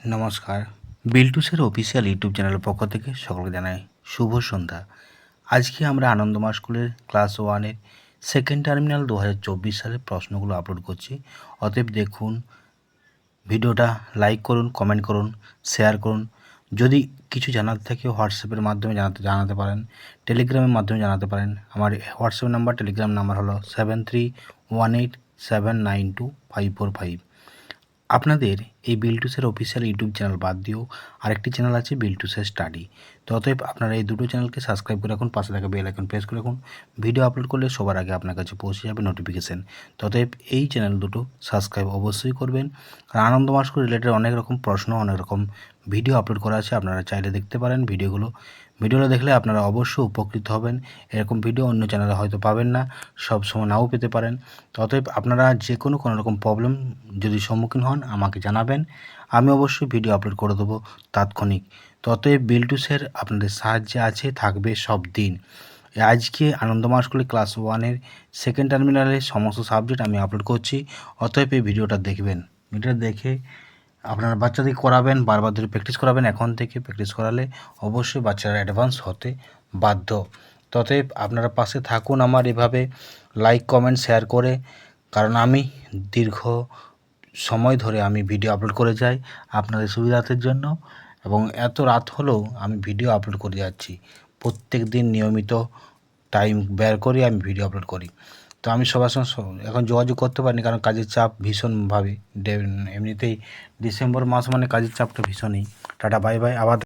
নমস্কার। বিল্টুসের official YouTube চ্যানেলের পক্ষ থেকে সকলকে জানাই শুভ সন্ধ্যা। আজকে আমরা আনন্দমা স্কুলের ক্লাস ওয়ানের সেকেন্ড টার্মিনাল দু হাজার চব্বিশ সালের প্রশ্নগুলো আপলোড করছি। অতএব দেখুন, ভিডিওটা লাইক করুন, কমেন্ট করুন, শেয়ার করুন। যদি কিছু জানার থাকে হোয়াটসঅ্যাপের মাধ্যমে জানাতে জানাতে পারেন, টেলিগ্রামের মাধ্যমে জানাতে পারেন, আমার হোয়াটসঅ্যাপ নাম্বার, টেলিগ্রাম নাম্বার হলো seven three one eight seven nine two five four five. আপনাদের এই বিলটুসের অফিসিয়াল ইউটিউব চ্যানেল বাদ দিয়েও আরেকটি চ্যানেল আছে বিলটুসের স্টাডি তো অতএব আপনারা এই দুটো চ্যানেলকে সাবস্ক্রাইব করে রাখুন, পাশে থাকা বেল আইকন প্রেস করে রাখুন। ভিডিও আপলোড করলে সবার আগে আপনার কাছে পৌঁছে যাবে নোটিফিকেশান অতএব এই চ্যানেল দুটো সাবস্ক্রাইব অবশ্যই করবেন। আর আনন্দ মাস্ক রিলেটেড অনেক রকম প্রশ্ন, অনেক রকম ভিডিও আপলোড করা আছে, আপনারা চাইলে দেখতে পারেন ভিডিওগুলো। ভিডিওটা দেখলে আপনারা অবশ্যই উপকৃত হবেন। এরকম ভিডিও অন্য চ্যানেলে হয়তো পাবেন না, সব সময় নাও পেতে পারেন। অতএব আপনারা যে কোনো কোনো রকম প্রবলেম যদি সম্মুখীন হন, আমাকে জানাবেন। আমি অবশ্যই ভিডিও আপলোড করে দেবো তাৎক্ষণিক। ততএব বিল্টুসের আপনাদের সাহায্যে আছে, থাকবে সব দিন। আজকে আনন্দমা স্কুলে ক্লাস ওয়ানের সেকেন্ড টার্মিনালের সমস্ত সাবজেক্ট আমি আপলোড করছি। অতএব এই ভিডিওটা দেখবেন। ভিডিওটা দেখে আপনারা বাচ্চাদের করাবেন, বারবার ধরে প্র্যাকটিস করাবেন, এখন থেকে প্র্যাকটিস করালে অবশ্যই বাচ্চারা অ্যাডভান্স হতে বাধ্য। ততএব আপনারা পাশে থাকুন আমার এভাবে লাইক কমেন্ট শেয়ার করে। কারণ আমি দীর্ঘ সময় ধরে আমি ভিডিও আপলোড করে যাই আপনাদের সুবিধার্থের জন্য এবং এত রাত হলেও আমি ভিডিও আপলোড করে যাচ্ছি। প্রত্যেক দিন নিয়মিত টাইম বের করে, আমি ভিডিও আপলোড করি। তো আমি সবার সঙ্গে এখন যোগাযোগ করতে পারিনি, কারণ কাজের চাপ ভীষণভাবে এমনিতেই ডিসেম্বর মাস মানে কাজের চাপটা ভীষণই। টাটা বাই বাই আবার